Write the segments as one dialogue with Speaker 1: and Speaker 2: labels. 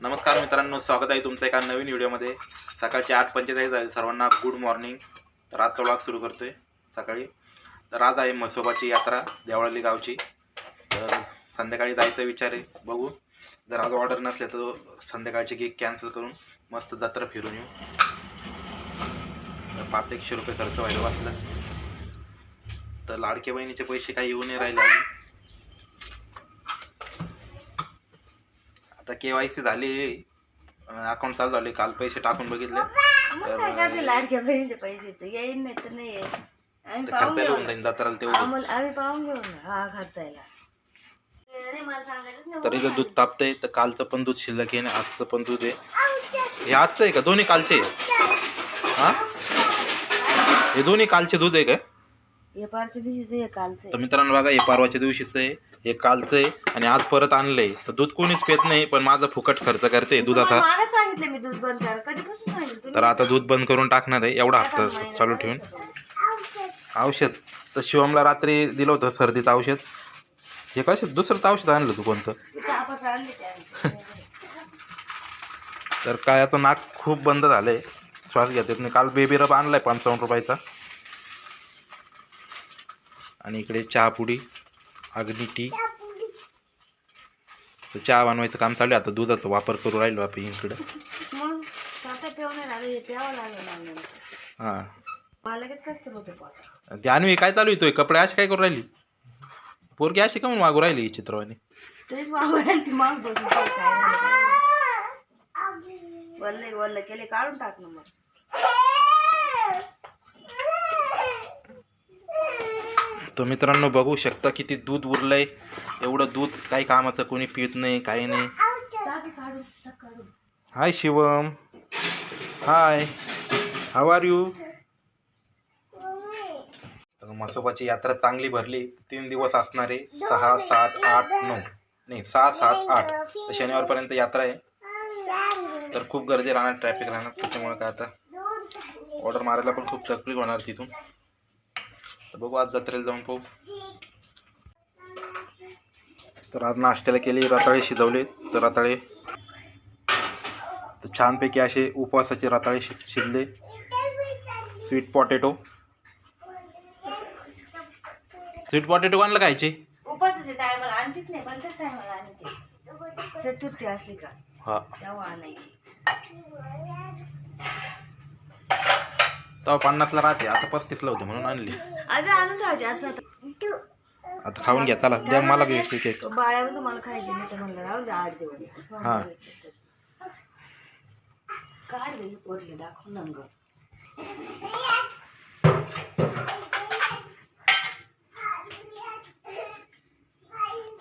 Speaker 1: नमस्कार मित्रांनो स्वागत आहे तुमचं एका नवीन व्हिडिओमध्ये. सकाळचे आठ पंचेचाळीस आहे सर्वांना गुड मॉर्निंग तर आजचा व्लॉग सुरू करतोय सकाळी. तर आज आहे म्हसोबाची यात्रा देवळाली गावची. तर संध्याकाळी जायचा विचार आहे बघू. जर आज ऑर्डर नसले तर संध्याकाळची गिग कॅन्सल करून मस्त जत्रा फिरून येऊ. तर पाच एकशे रुपये खर्च व्हायला वाचला तर लाडके बहिणीचे पैसे काही येऊ नाही राहिले आता के वाय सी झाली अकाउंट चालू झाले काल पैसे टाकून बघितले.
Speaker 2: मग काय करते लाडक्या बहिणीचे पैसे येईन नाही तर नाही येत आम्ही
Speaker 1: तर
Speaker 2: पाहून
Speaker 1: खर्चायला होऊन
Speaker 2: घेऊ
Speaker 1: जाईल जत्राला तेवढं.
Speaker 2: आम्हाला आम्ही पाहून घेऊ ना. हा खर्चायला. अरे मला सांगायचंच नाही
Speaker 1: तर इथं दूध तापतंय तर कालचं पण दूध शिल्लक आहे ना आजचं पण दूध आहे. हे आजचं आहे का? दोन्ही कालचे हा? हे दोन्ही कालचे दूध आहे का?
Speaker 2: हे पारच्या दिवशीच हे कालचं
Speaker 1: तर मित्रांनो बघा हे परवाच्या दिवशीचं आहे हे कालचं आहे आणि आज परत आणलंय. तर दूध कोणीच पेत नाही पण माझा फुकट खर्च करते दुधाचा
Speaker 2: मला सांगितलं मी दूध बंद कर कधीपासून सांगितलं तुम्ही?
Speaker 1: तर आता दूध बंद करून टाकणार आहे. एवढा हप्ता चालू
Speaker 2: झाला
Speaker 1: ठेवून. औषध. तर शिवमला रात्री दिलं होतं सर्दीचं औषध. हे कसं दुसरंच औषध आणलं तू कोणतं
Speaker 2: आणली.
Speaker 1: तर काय आता नाक खूप बंद झालंय. श्वास घेता येत नाही. काल बेबी रब आणलाय पंचावन्न रुपयाचा. आणि इकडे चहापुडी अग्नी टी. तर चहा बनवायचं काम चालू आहे. आता दुधाचा वापर करू राहिलो आपण इकडं.
Speaker 2: हे
Speaker 1: हां. ते अन्वी काय चालू आहे? कपडे अशी काय करू राहिली? पोरगी अशी का म्हणून मागू राहिली चित्रवाणी?
Speaker 2: वल्ले वल्ल केले काढून टाक ना मग.
Speaker 1: तर मित्रांनो बघू शकता किती दूध उरलंय. एवढं दूध काही कामाचं कोणी पित नाही काही नाही. Hi Shivam. Hi. How are you म्हसोबाची यात्रा चांगली भरली. तीन दिवस असणार आहे. सहा सात आठ नऊ. नाही सहा सात आठ. तर शनिवारपर्यंत यात्रा आहे. तर खूप गर्दी राहणार ट्रॅफिक राहणार. त्याच्यामुळे काय आता? ऑर्डर मारायला पण खूप तकलीफ होणार तिथून. तर बघू आज जत्रेला जाऊन पाहू. तर आज नाश्त्याला केली रताळे शिजवले तर रताळे. तर छानपैकी असे उपवासाचे रताळे शि शिजले. स्वीट पॉटॅटो स्वीट पॉटॅटो कोणाला खायचे?
Speaker 2: उपासाच्या टायमाला आणतीच नाही कोणत्याच टायमाला आणते. चतुर्थी असली का?
Speaker 1: हा.
Speaker 2: तेव्हा आणायची.
Speaker 1: तेव्हा पन्नासला राहते आता पस्तीसला होते म्हणून आणली.
Speaker 2: आज आणून ठेवायची आज आता.
Speaker 1: आता खाऊन घ्या चला द्या मला बी एक केक
Speaker 2: बाळ्यावर तुम्हाला खायची नाही तर म्हणलं राहू दे आठ दिवस.
Speaker 1: हा.
Speaker 2: काढ गं, हे पोरले दाखव ना गं.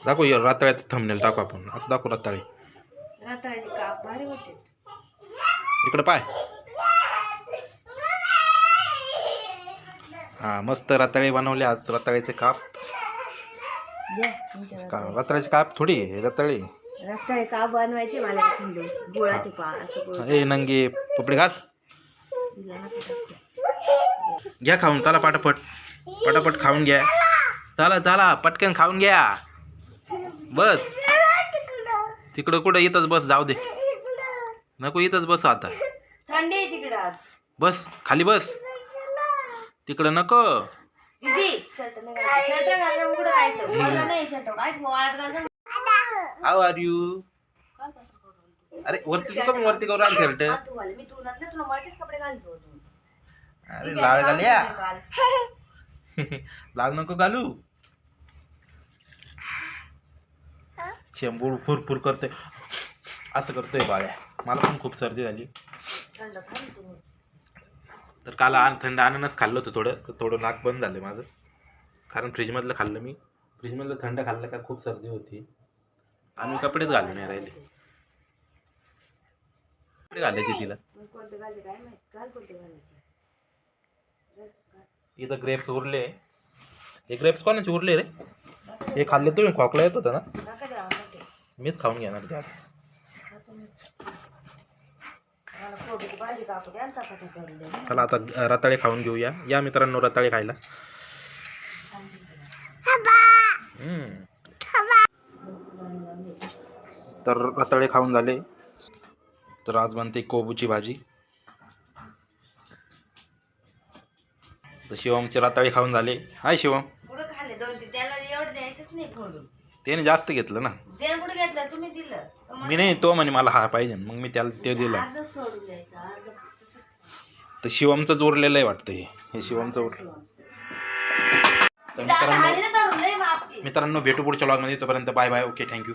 Speaker 1: दाखव या रताळ्यात थंबनेल टाकू आपण. असं दाखव रताळे.
Speaker 2: रताळ्याचे काप भारी होते.
Speaker 1: इकडं पाय. हा मस्त रताळे बनवले आज रताळ्याचे काप. का रताळ्याचे काप थोडी आहे, रताळे.
Speaker 2: रताळे काप बनवायचे मला एखाद दिवस गुळाचे पा असं गुळ
Speaker 1: ए नंगे पपडे घाल.
Speaker 2: दिला ना पटापट.
Speaker 1: घ्या खाऊन चला पटापट. पटापट खाऊन घ्या. चला चला पटकन खाऊन घ्या. बस. तिकडं कुठं इथंच बस जाऊ दे. नको इथंच बस आता.
Speaker 2: थंडी आहे तिकडं आज.
Speaker 1: बस खाली बस. तिकडं नको. हाव आर यू अरे वरती तू कमी वरती करू राहिली शर्ट. अरे लाळ घाल्या. लाल नको घालू. शेंबूड फुरफुर करतोय. असं करतोय बाळ्या. मला पण खूप सर्दी झाली. तर काल आण थंड आणूनच खाल्लं होतं थोडं तर थोडं नाक बंद झालं माझं. कारण फ्रीजमधलं खाल्लं मी. फ्रीजमधलं थंड खाल्लं का खूप सर्दी होती. आणि कपडेच घालून नाही राहिले. कपडे घालायचे तिला. इथं ग्रेप्स उरले. हे ग्रेप्स कोणाचे उरले रे? हे खाल्ले तुम्ही खोकला येत होता ना. मीच खाऊन घेणार ते आता.
Speaker 2: खाता मीच. मला कोबीची भाजी कापू द्या आणि चपात्या करून द्या.
Speaker 1: चला आता रताळे खाऊन घेऊया. या मित्रांनो रताळे खायला. हम्म. तर रताळे खाऊन झाले. तर आज बनते कोबूची भाजी. तर शिवमचे रताळे खाऊन झाले. हाय शिवम.
Speaker 2: खाल्ले दोन त्याला एवढं द्यायचंच नाही फोडून.
Speaker 1: त्याने जास्त घेतलं ना.
Speaker 2: त्याने कुठे घेतलं? तुम्ही दिलं. तो
Speaker 1: मी नाही तो म्हणे मला हा पाहिजे. मग मी त्याला ते दिलं.
Speaker 2: अर्धच तोडून द्यायचं अर्ध
Speaker 1: तर शिवमचंच उरलेलं आहे वाटतं हे. हे शिवमचं उरलं. तर मित्रांनो. मित्रांनो भेटू पुढच्या ब्लॉगमध्ये तोपर्यंत बाय बाय. Okay thank you